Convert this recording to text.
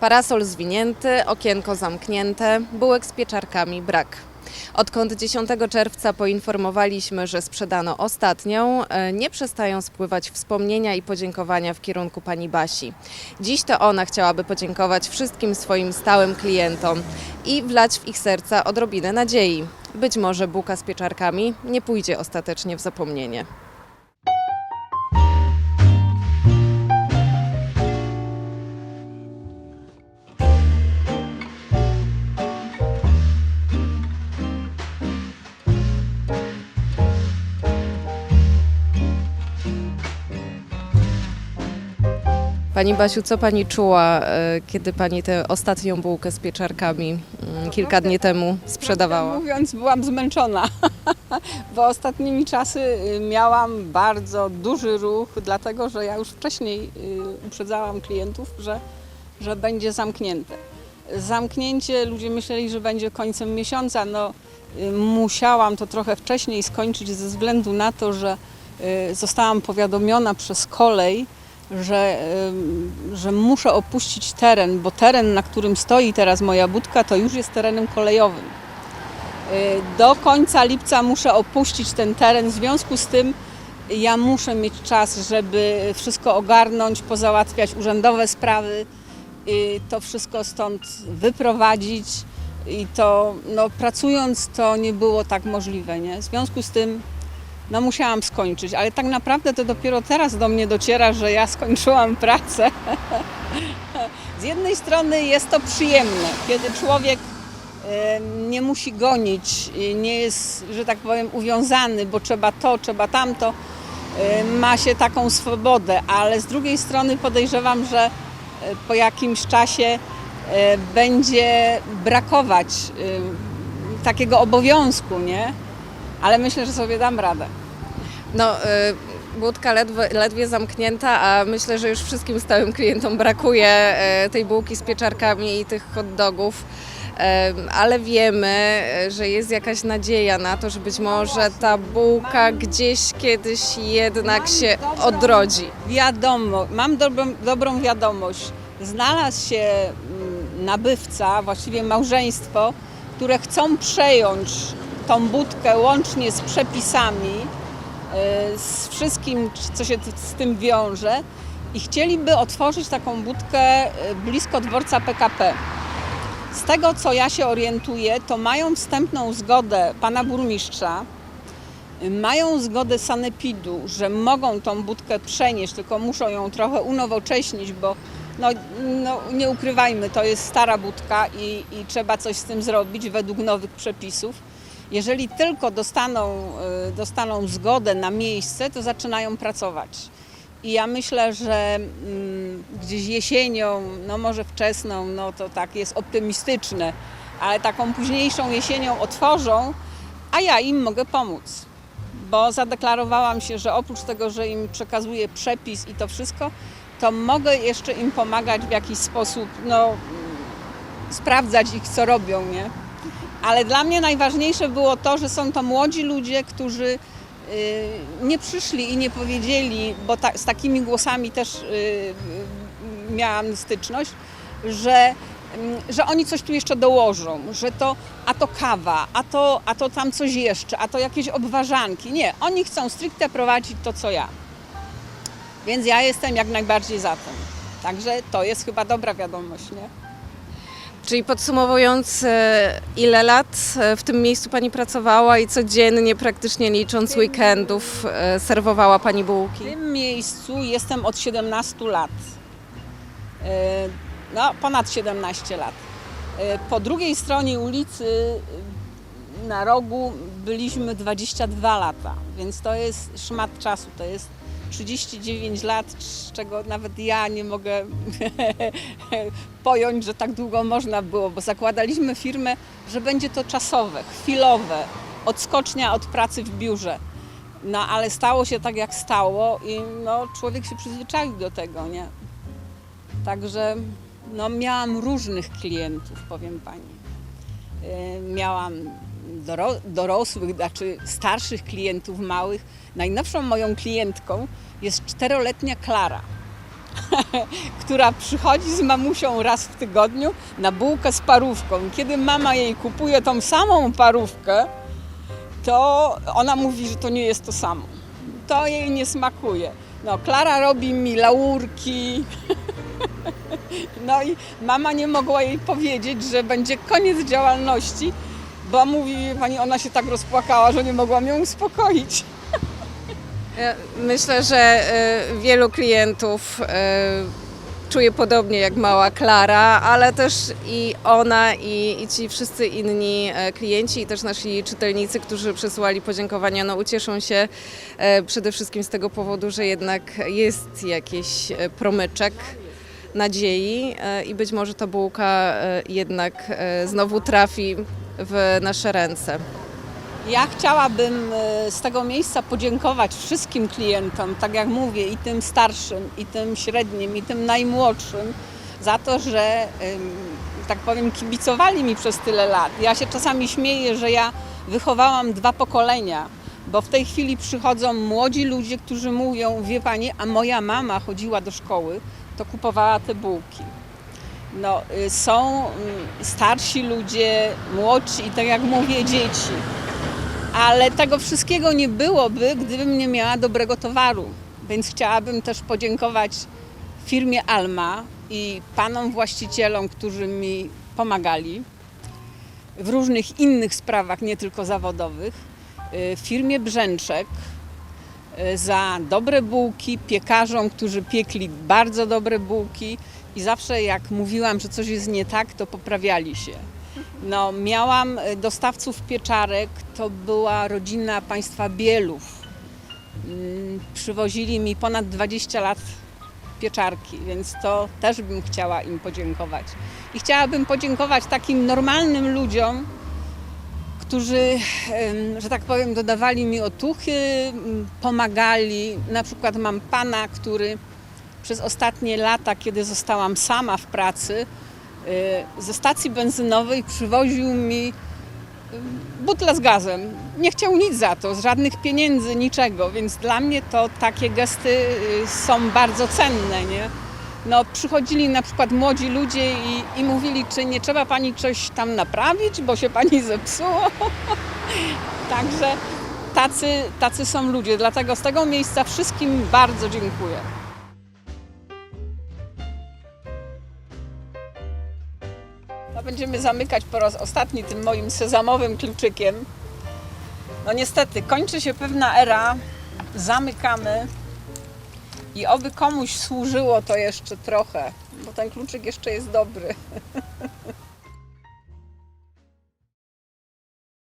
Parasol zwinięty, okienko zamknięte, bułek z pieczarkami brak. Odkąd 10 czerwca poinformowaliśmy, że sprzedano ostatnią, e, nie przestają spływać wspomnienia i podziękowania w kierunku pani Basi. Dziś to ona chciałaby podziękować wszystkim swoim stałym klientom i wlać w ich serca odrobinę nadziei. Być może bułka z pieczarkami nie pójdzie ostatecznie w zapomnienie. Pani Basiu, co pani czuła, e, kiedy pani tę ostatnią bułkę z pieczarkami mm, kilka dni temu sprzedawała? Mówiąc, byłam zmęczona, bo ostatnimi czasy y, miałam bardzo duży ruch, dlatego że ja już wcześniej y, uprzedzałam klientów, że, że będzie zamknięte. Zamknięcie, ludzie myśleli, że będzie końcem miesiąca. No, y, musiałam to trochę wcześniej skończyć ze względu na to, że zostałam powiadomiona przez kolej, że, y, że muszę opuścić teren, bo teren, na którym stoi teraz moja budka, to już jest terenem kolejowym. Y, Do końca lipca muszę opuścić ten teren, w związku z tym ja muszę mieć czas, żeby wszystko ogarnąć, pozałatwiać urzędowe sprawy, i to wszystko stąd wyprowadzić i to no, pracując to nie było tak możliwe, nie? W związku z tym no, musiałam skończyć, ale tak naprawdę to dopiero teraz do mnie dociera, że ja skończyłam pracę. Z jednej strony jest to przyjemne, kiedy człowiek nie musi gonić, nie jest, że tak powiem, uwiązany, bo trzeba to, trzeba tamto, ma się taką swobodę, ale z drugiej strony podejrzewam, że e, po jakimś czasie e, będzie brakować takiego obowiązku, nie? Ale myślę, że sobie dam radę. No, y, budka ledwie, ledwie zamknięta, a myślę, że już wszystkim stałym klientom brakuje y, tej bułki z pieczarkami i tych hot dogów. Y, Ale wiemy, y, że jest jakaś nadzieja na to, że być może ta bułka gdzieś kiedyś jednak się odrodzi. Wiadomo, mam dobrą, dobrą wiadomość. Znalazł się mm, nabywca, właściwie małżeństwo, które chcą przejąć tą budkę łącznie z przepisami, y, z wszystkim, co się z tym wiąże i chcieliby otworzyć taką budkę y, blisko dworca PKP. Z tego, co ja się orientuję, to mają wstępną zgodę pana burmistrza, mają zgodę sanepidu, że mogą tą budkę przenieść, tylko muszą ją trochę unowocześnić, bo no, no, nie ukrywajmy, to jest stara budka i, i trzeba coś z tym zrobić według nowych przepisów. Jeżeli tylko dostaną, y, dostaną zgodę na miejsce, to zaczynają pracować. I ja myślę, że mm, gdzieś jesienią, no może wczesną, no to tak jest optymistyczne, ale taką późniejszą jesienią otworzą, a ja im mogę pomóc. Bo zadeklarowałam się, że oprócz tego, że im przekazuję przepis i to wszystko, to mogę jeszcze im pomagać w jakiś sposób, no, sprawdzać ich, co robią, nie? Ale dla mnie najważniejsze było to, że są to młodzi ludzie, którzy y, nie przyszli i nie powiedzieli, bo ta, z takimi głosami też y, y, miałam styczność, że, mm, że oni coś tu jeszcze dołożą, że to a to kawa, a to, a to tam coś jeszcze, a to jakieś obwarzanki. Nie, oni chcą stricte prowadzić to, co ja. Więc ja jestem jak najbardziej za tym. Także to jest chyba dobra wiadomość, nie? Czyli podsumowując, e, ile lat e, w tym miejscu Pani pracowała i codziennie, praktycznie licząc weekendów, e, serwowała Pani W bułki? tym miejscu jestem od 17 lat. No, ponad 17 lat. Po drugiej stronie ulicy na rogu byliśmy 22 lata, więc to jest szmat czasu. To jest 39 lat, z czego nawet ja nie mogę pojąć, że tak długo można było, bo zakładaliśmy firmę, że będzie to czasowe, chwilowe, odskocznia od pracy w biurze. No ale stało się tak, jak stało i no, człowiek się przyzwyczaił do tego, nie? Także no, miałam różnych klientów, powiem Pani. Yy, Miałam dorosłych, znaczy starszych klientów małych. Najnowszą moją klientką jest czteroletnia Klara. która przychodzi z mamusią raz w tygodniu na bułkę z parówką. Kiedy mama jej kupuje tą samą parówkę, to ona mówi, że to nie jest to samo. To jej nie smakuje. No, Klara robi mi laurki. No i mama nie mogła jej powiedzieć, że będzie koniec działalności, bo mówi pani, ona się tak rozpłakała, że nie mogłam ją uspokoić. Myślę, że e, wielu klientów e, czuje podobnie jak mała Klara, ale też i ona, i, i ci wszyscy inni e, klienci, i też nasi czytelnicy, którzy przesyłali podziękowania, no ucieszą się przede wszystkim z tego powodu, że jednak jest jakiś promyczek nadziei i być może ta bułka jednak znowu trafi w nasze ręce. Ja chciałabym e, z tego miejsca podziękować wszystkim klientom, tak jak mówię, i tym starszym, i tym średnim, i tym najmłodszym, za to, że, tak powiem, kibicowali mi przez tyle lat. Ja się czasami śmieję, że ja wychowałam dwa pokolenia, bo w tej chwili przychodzą młodzi ludzie, którzy mówią, wie pani, a moja mama chodziła do szkoły, to kupowała te bułki. No, y, są mm, starsi ludzie, młodsi i tak jak mówię, dzieci. Ale tego wszystkiego nie byłoby, gdybym nie miała dobrego towaru. Więc chciałabym też podziękować firmie Alma i panom właścicielom, którzy mi pomagali w różnych innych sprawach, nie tylko zawodowych. Y, Firmie Brzęczek y, za dobre bułki, piekarzom, którzy piekli bardzo dobre bułki i zawsze jak mówiłam, że coś jest nie tak, to poprawiali się. No, miałam y, dostawców pieczarek, to była rodzina państwa Bielów. Mm, Przywozili mi ponad 20 lat pieczarki, więc to też bym chciała im podziękować. I chciałabym podziękować takim normalnym ludziom, którzy, że tak powiem, dodawali mi otuchy, m, pomagali. Na przykład mam pana, który przez ostatnie lata, kiedy zostałam sama w pracy, y, ze stacji benzynowej przywoził mi y, butlę z gazem. Nie chciał nic za to, żadnych pieniędzy, niczego, więc dla mnie to takie gesty y, są bardzo cenne, nie? No, przychodzili na przykład młodzi ludzie i, i mówili, czy nie trzeba pani coś tam naprawić, bo się pani zepsuło. Także tacy, tacy są ludzie, dlatego z tego miejsca wszystkim bardzo dziękuję. Będziemy zamykać po raz ostatni tym moim sezamowym kluczykiem. No niestety, kończy się pewna era, zamykamy i oby komuś służyło to jeszcze trochę, bo ten kluczyk jeszcze jest dobry.